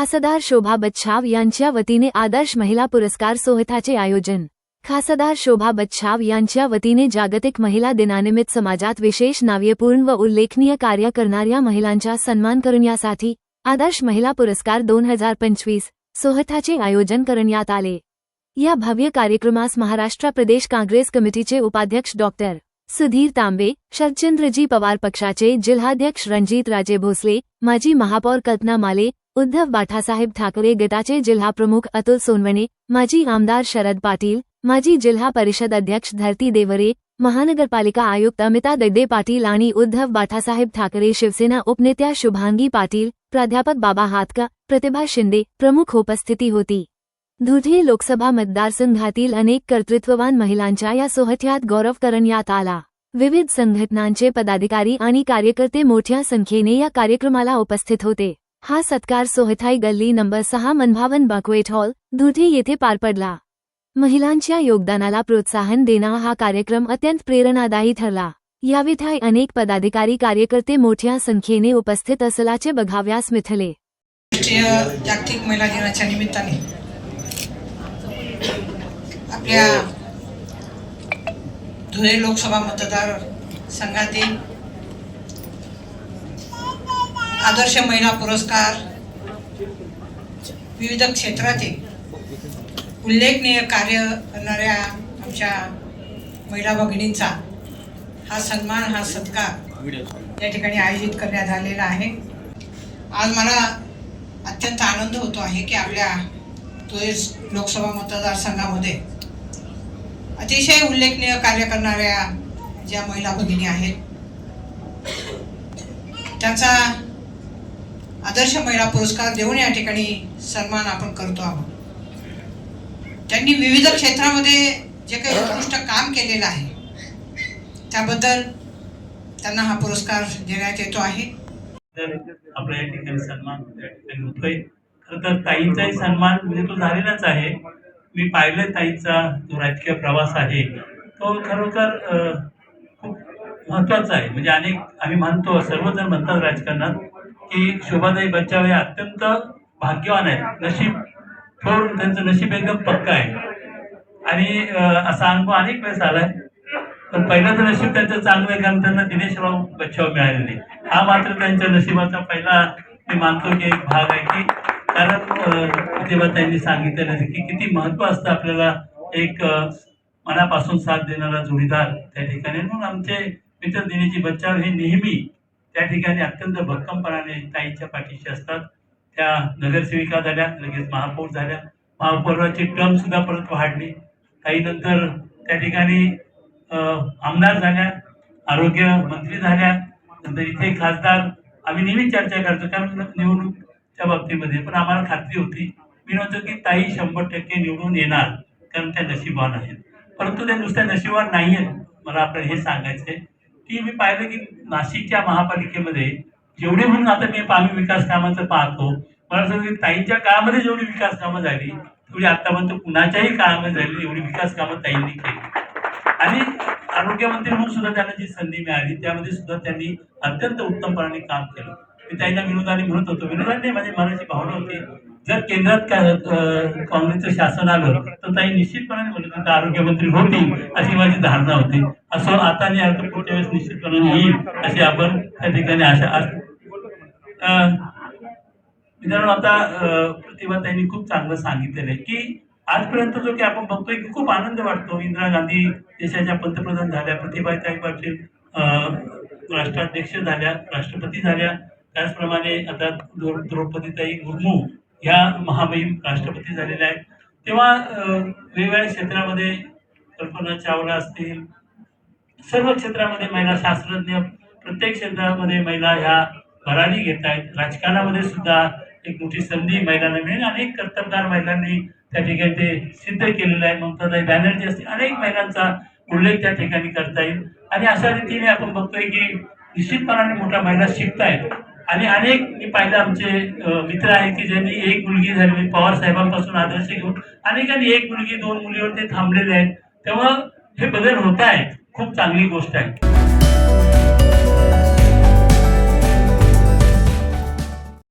खासदार शोभा बच्छाव यांच्या वतीने आदर्श महिला पुरस्कार सोहथाचे आयोजन. खासदार शोभा बच्छाव यांच्या वतीने जागतिक महिला दिनानिमित्त समाजात विशेष नाव्यपूर्ण व उल्लेखनीय कार्य करणाऱ्या महिलांचा सन्मान करण्यासाठी आदर्श महिला पुरस्कार दोन हजार पंचवीस सोहथाचे आयोजन करण्यात आले. या भव्य कार्यक्रमास महाराष्ट्र प्रदेश काँग्रेस कमिटीचे उपाध्यक्ष डॉक्टर सुधीर तांबे शरचंद्रजी पवार पक्षाचे जिल्हाध्यक्ष रणजित राजे भोसले माजी महापौर कल्पना माले उद्धव बाठासाहेब ठाकरे गटाचे जिल्हाप्रमुख अतुल सोनवणे माजी आमदार शरद पाटील माजी जिल्हा परिषद अध्यक्ष धरती देवरे महानगरपालिका आयुक्त अमिता दड्डे पाटील आणि उद्धव बाठासाहेब ठाकरे शिवसेना उपनेत्या शुभांगी पाटील प्राध्यापक बाबा हातका प्रतिभा शिंदे प्रमुख उपस्थिती होती. धुळे लोकसभा मतदारसंघातील अनेक कर्तृत्ववान महिलांच्या या सोहथ्यात गौरव करण्यात आला. विविध संघटनांचे पदाधिकारी आणि कार्यकर्ते मोठ्या संख्येने या कार्यक्रमाला उपस्थित होते. हा सत्कार सोहथाई गल्ली नंबर सहा मनभावन बाकवेट हॉल धुळे येथे पार पडला. महिलांच्या योगदानाला प्रोत्साहन देणा हा कार्यक्रम अत्यंत प्रेरणादायी ठरला. यावेळी अनेक पदाधिकारी कार्यकर्ते मोठ्या संख्येने उपस्थित असल्याचे बघाव्यास मिथले जागतिक महिला दिनाच्या निमित्ताने आपल्या धुळे लोकसभा मतदार संघातील आदर्श महिला पुरस्कार विविध क्षेत्रातील उल्लेखनीय कार्य करणाऱ्या आमच्या महिला भगिनींचा हा सन्मान हा सत्कार या ठिकाणी आयोजित करण्यात आलेला आहे. आज मला अत्यंत आनंद होतो आहे की आपल्या धुळे लोकसभा मतदारसंघामध्ये अतिशय उल्लेखनीय कार्य करणाऱ्या ज्या महिला भगिनी आहेत त्यांचा आदर्श महिला पुरस्कार देऊन या ठिकाणी सन्मान आपण करतो आहोत. त्यांनी विविध क्षेत्रामध्ये जे काही उत्कृष्ट काम केलेलं आहे त्याबद्दल त्यांना हा पुरस्कार देण्यात येतो आहे. तर आपल्या या ठिकाणी सन्मान या ठिकाणी होतोय. खरं तर ताईंचाही सन्मान म्हणजे तो झालेलाच आहे. मी पाहिलं ताईंचा जो राजकीय प्रवास आहे तो खरोखर खूप महत्त्वाचा आहे. म्हणजे अनेक आम्ही म्हणतो सर्वजण म्हणतात राजकारणात की शोभाताई बच्चाव हे अत्यंत भाग्यवान आहेत. नशीब थोर त्यांचं नशीब एकदम पक्का आहे. आणि असा अनुभव अनेक वेळेस आलाय. पण पहिलं नशीब त्यांचं चांगलं आहे कारण त्यांना दिनेशराव बच्चाव मिळालेले हा मात्र त्यांच्या नशिबाचा पहिला मी मानतो की एक भाग आहे की कारण अं, जेव्हा त्यांनी सांगितलेलं आहे की किती महत्त्व असतं आपल्याला एक मनापासून साथ देणारा जोडीदार त्या ठिकाणी म्हणून आमचे मित्र दिनेशजी बच्चाव हे नेहमी त्या ठिकाणी अत्यंत भक्कमपणाने ताईच्या पाठीशी असतात. त्या नगरसेविका झाल्या लगेच महापौर झाल्या. महापौराची टर्म सुद्धा परत वाढली. काही नंतर त्या ठिकाणी आमदार झाल्या आरोग्य मंत्री झाल्या. नंतर इथे खासदार आम्ही नेहमी चर्चा करतो कारण निवडणूकच्या बाबतीमध्ये पण आम्हाला खात्री होती. मी म्हणतो की ताई शंभर टक्के निवडून येणार कारण त्या नशिबान आहेत. परंतु त्या नुसत्या नशिबान नाही आहेत मला आपल्याला हे सांगायचं आहे की मी पाहिलं की नाशिकच्या महापालिकेमध्ये जेवढे म्हणून आता मी आम्ही विकास कामाचं पाहतो मला असं ताईंच्या काळामध्ये जेवढी विकास कामं झाली तेवढी आतापर्यंत कुणाच्याही काळामध्ये झाली एवढी विकास कामं ताईंनी केली. आणि आरोग्यमंत्री म्हणून सुद्धा त्यांना जी संधी मिळाली त्यामध्ये सुद्धा त्यांनी अत्यंत उत्तमपणाने काम केलं. मी त्यांना विनोदाने म्हणत होतो विनोदाने माझी मनाची भावना होती जर केंद्रात काँग्रेसचं शासन आलं तर ताई निश्चितपणाने म्हणत होतं आरोग्यमंत्री होतील अशी माझी धारणा होती. असं आता आणि आता पुढच्या वेळेस निश्चितपणाने येईल अशी आपण त्या ठिकाणी आशा मित्रांनो आता प्रतिभा त्यांनी खूप चांगलं सांगितलेलं आहे की आजपर्यंत जो की आपण बघतोय की खूप आनंद वाटतो इंदिरा गांधी देशाच्या पंतप्रधान झाल्या प्रतिभाताई पाटील राष्ट्राध्यक्ष झाल्या राष्ट्रपती झाल्या. त्याचप्रमाणे आता द्रौ- द्रौपदीताई मुर्मू ह्या महामहिम राष्ट्रपती झालेल्या आहेत. तेव्हा वेगवेगळ्या क्षेत्रामध्ये कल्पना चावला असतील सर्व क्षेत्रामध्ये महिला शास्त्रज्ञ प्रत्येक क्षेत्रामध्ये महिला ह्या भरारी घेत आहेत. राजकारणामध्ये सुद्धा एक मोठी संधी महिलांना मिळेल. अनेक कर्तबदार महिलांनी त्या ठिकाणी ते सिद्ध केलेलं आहे. ममताताई बॅनर्जी असतील अनेक महिलांचा उल्लेख त्या ठिकाणी करता येईल. आणि अशा रीतीने आपण बघतोय की निश्चितपणाने मोठ्या महिला शिकतायत. आणि अनेक मी पाहिलं आमचे मित्र आहेत की ज्यांनी एक मुलगी झाली म्हणजे पवार साहेबांपासून आदर्श घेऊन अनेकांनी एक मुलगी दोन मुलीवर ते थांबलेले आहेत. तेव्हा हे बदल होत आहेत. खूप चांगली गोष्ट आहे.